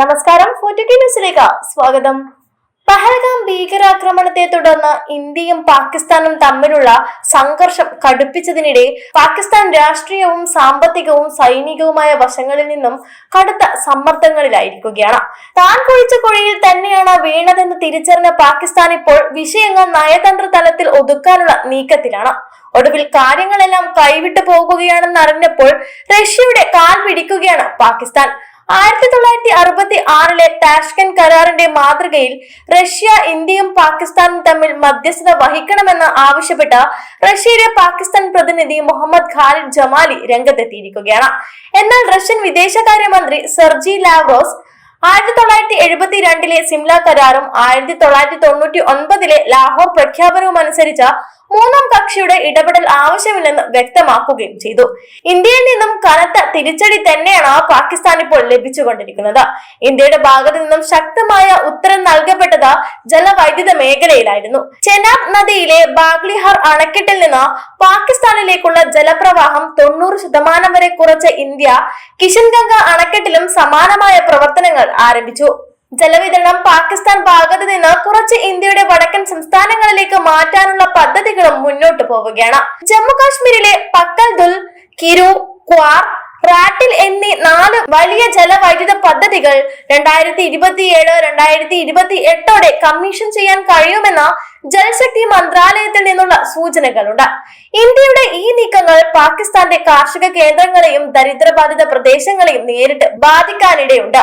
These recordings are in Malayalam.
നമസ്കാരം ന്യൂസിലേക്ക് സ്വാഗതം. പഹൽഗാം ഭീകരാക്രമണത്തെ തുടർന്ന് ഇന്ത്യയും പാകിസ്ഥാനും തമ്മിലുള്ള സംഘർഷം കടുപ്പിച്ചതിനിടെ പാകിസ്ഥാൻ രാഷ്ട്രീയവും സാമ്പത്തികവും സൈനികവുമായ വശങ്ങളിൽ നിന്നും കടുത്ത സമ്മർദ്ദങ്ങളിലായിരിക്കുകയാണ്. താൻ കുഴിച്ച കുഴിയിൽ തന്നെയാണ് വീണതെന്ന് തിരിച്ചറിഞ്ഞ പാകിസ്ഥാൻ ഇപ്പോൾ വിഷയങ്ങൾ നയതന്ത്ര തലത്തിൽ ഒതുക്കാനുള്ള നീക്കത്തിലാണ്. ഒടുവിൽ കാര്യങ്ങളെല്ലാം കൈവിട്ടു പോകുകയാണെന്ന് അറിഞ്ഞപ്പോൾ റഷ്യയുടെ കാൽ പിടിക്കുകയാണ് പാകിസ്ഥാൻ. ആയിരത്തി തൊള്ളായിരത്തി അറുപത്തി ആറിലെ താഷ്കൻ കരാറിന്റെ മാതൃകയിൽ റഷ്യ ഇന്ത്യയും പാകിസ്ഥാനും തമ്മിൽ മധ്യസ്ഥത വഹിക്കണമെന്ന് ആവശ്യപ്പെട്ട റഷ്യയിലെ പാകിസ്ഥാൻ പ്രതിനിധി മുഹമ്മദ് ഖാലിദ് ജമാലി രംഗത്തെത്തിയിരിക്കുകയാണ്. എന്നാൽ റഷ്യൻ വിദേശകാര്യമന്ത്രി സെർജി ലാവ്റോസ് ആയിരത്തി തൊള്ളായിരത്തി എഴുപത്തി രണ്ടിലെ സിംല കരാറും ആയിരത്തി തൊള്ളായിരത്തി തൊണ്ണൂറ്റി ഒൻപതിലെ ലാഹോർ പ്രഖ്യാപനവും അനുസരിച്ച മൂന്നാം കക്ഷിയുടെ ഇടപെടൽ ആവശ്യമില്ലെന്ന് വ്യക്തമാക്കുകയും ചെയ്തു. ഇന്ത്യയിൽ നിന്നും കനത്ത തിരിച്ചടി തന്നെയാണ് പാകിസ്ഥാൻ ഇപ്പോൾ ലഭിച്ചുകൊണ്ടിരിക്കുന്നത്. ഇന്ത്യയുടെ ഭാഗത്തു നിന്നും ശക്തമായ ഉത്തരം നൽകപ്പെട്ടത് ജലവൈദ്യുത മേഖലയിലായിരുന്നു. ചെനാബ് നദിയിലെ ബാഗ്ലിഹാർ അണക്കെട്ടിൽ നിന്ന് പാകിസ്ഥാനിലേക്കുള്ള ജലപ്രവാഹം തൊണ്ണൂറ് ശതമാനം വരെ കുറച്ച ഇന്ത്യ കിഷൻഗംഗ അണക്കെട്ടിലും സമാനമായ പ്രവർത്തനങ്ങൾ ആരംഭിച്ചു. ജലവിതരണം പാകിസ്ഥാൻ ഭാഗത്ത് നിന്ന് കുറച്ച് ഇന്ത്യയുടെ വടക്കൻ സംസ്ഥാനങ്ങളിലേക്ക് മാറ്റാനുള്ള പദ്ധതികളും മുന്നോട്ട് പോവുകയാണ്. ജമ്മു കാശ്മീരിലെ പക്കൽദുൽ കിരു ക്വാർ റാട്ടിൽ എന്നീ നാല് വലിയ ജലവൈദ്യുത പദ്ധതികൾ രണ്ടായിരത്തി ഇരുപത്തിയേഴ് രണ്ടായിരത്തി ഇരുപത്തി എട്ടോടെ കമ്മീഷൻ ചെയ്യാൻ കഴിയുമെന്ന ജലശക്തി മന്ത്രാലയത്തിൽ നിന്നുള്ള സൂചനകളുണ്ട്. ഇന്ത്യയുടെ ഈ നീക്കങ്ങൾ പാകിസ്ഥാന്റെ കാർഷിക കേന്ദ്രങ്ങളെയും ദരിദ്രബാധിത പ്രദേശങ്ങളെയും നേരിട്ട് ബാധിക്കാനിടയുണ്ട്.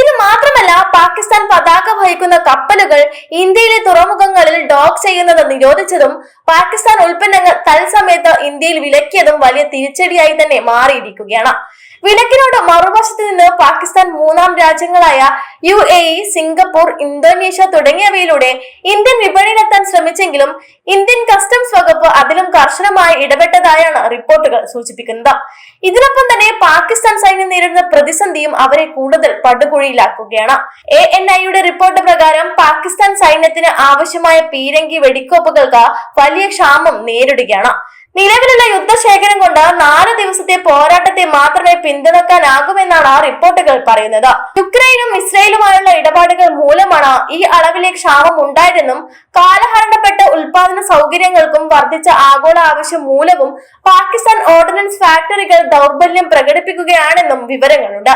ഇത് മാത്രമല്ല പാകിസ്ഥാൻ പതാക വഹിക്കുന്ന കപ്പലുകൾ ഇന്ത്യയിലെ തുറമുഖങ്ങളിൽ ഡോക്ക് ചെയ്യുന്നത് നിരോധിച്ചതും പാകിസ്ഥാൻ ഉൽപ്പന്നങ്ങൾ തത്സമയത്ത് ഇന്ത്യയിൽ വിലക്കിയതും വലിയ തിരിച്ചടിയായി തന്നെ മാറിയിരിക്കുകയാണ്. വിലക്കിനോട് മറുവശത്ത് നിന്ന് പാകിസ്ഥാൻ മൂന്നാം രാജ്യങ്ങളായ U A E Singapore Indonesia തുടങ്ങിയവയിലൂടെ Indian വിപണിയിലെത്താൻ ശ്രമിച്ചെങ്കിലും ഇന്ത്യൻ കസ്റ്റംസ് വകുപ്പ് അതിലും കർശനമായി ഇടപെട്ടതായാണ് റിപ്പോർട്ടുകൾ സൂചിപ്പിക്കുന്നത്. ഇതിനൊപ്പം തന്നെ പാകിസ്ഥാൻ സൈന്യം നേരിടുന്ന പ്രതിസന്ധിയും അവരെ കൂടുതൽ പടുകുഴിയിലാക്കുകയാണ്. എ എൻ ഐയുടെ റിപ്പോർട്ട് പ്രകാരം പാകിസ്ഥാൻ സൈന്യത്തിന് ആവശ്യമായ പീരങ്കി വെടിക്കോപ്പുകൾക്ക് വലിയ ക്ഷാമം നേരിടുകയാണ്. നിലവിലുള്ള യുദ്ധശേഖരം കൊണ്ട് നാല് ദിവസത്തെ പോരാട്ടത്തെ മാത്രമേ പിന്തുണക്കാനാകുമെന്നാണ് ആ റിപ്പോർട്ടുകൾ പറയുന്നത്. യുക്രൈനും ഇസ്രയേലുമായുള്ള ഇടപാടുകൾ മൂലമാണ് ഈ അളവിലെ ക്ഷാമം ഉണ്ടായതെന്നും കാലഹരണപ്പെട്ട ഉൽപാദന സൗകര്യങ്ങൾക്കും വർദ്ധിച്ച ആഗോള ആവശ്യം മൂലവും പാകിസ്ഥാൻ ഓർഡിനൻസ് ഫാക്ടറികൾ ദൗർബല്യം പ്രകടിപ്പിക്കുകയാണെന്നും വിവരങ്ങളുണ്ട്.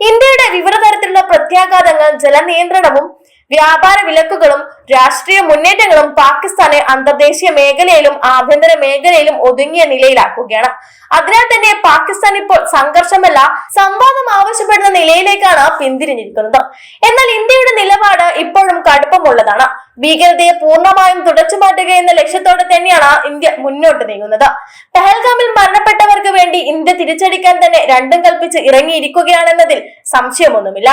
ഇന്ത്യയുടെ വിവിധ തരത്തിലുള്ള പ്രത്യാഘാതങ്ങൾ ജലനിയന്ത്രണവും വ്യാപാര വിലക്കുകളും രാഷ്ട്രീയ മുന്നേറ്റങ്ങളും പാകിസ്ഥാനെ അന്തർദേശീയ മേഖലയിലും ആഭ്യന്തര മേഖലയിലും ഒതുങ്ങിയ നിലയിലാക്കുകയാണ്. അതിനാൽ തന്നെ പാകിസ്ഥാൻ ഇപ്പോൾ സംഘർഷമല്ല സംവാദം ആവശ്യപ്പെടുന്ന നിലയിലേക്കാണ് പിന്തിരിഞ്ഞിരിക്കുന്നത്. എന്നാൽ ഇന്ത്യയുടെ നിലപാട് ഇപ്പോഴും കടുപ്പമുള്ളതാണ്. ഭീകരതയെ പൂർണമായും തുടച്ചു മാറ്റുക എന്ന ലക്ഷ്യത്തോടെ തന്നെയാണ് ഇന്ത്യ മുന്നോട്ട് നീങ്ങുന്നത്. പെഹൽഗാമിൽ മരണപ്പെട്ടവർക്ക് വേണ്ടി ഇന്ത്യ തിരിച്ചടിക്കാൻ തന്നെ രണ്ടും കൽപ്പിച്ച് ഇറങ്ങിയിരിക്കുകയാണെന്നതിൽ സംശയമൊന്നുമില്ല.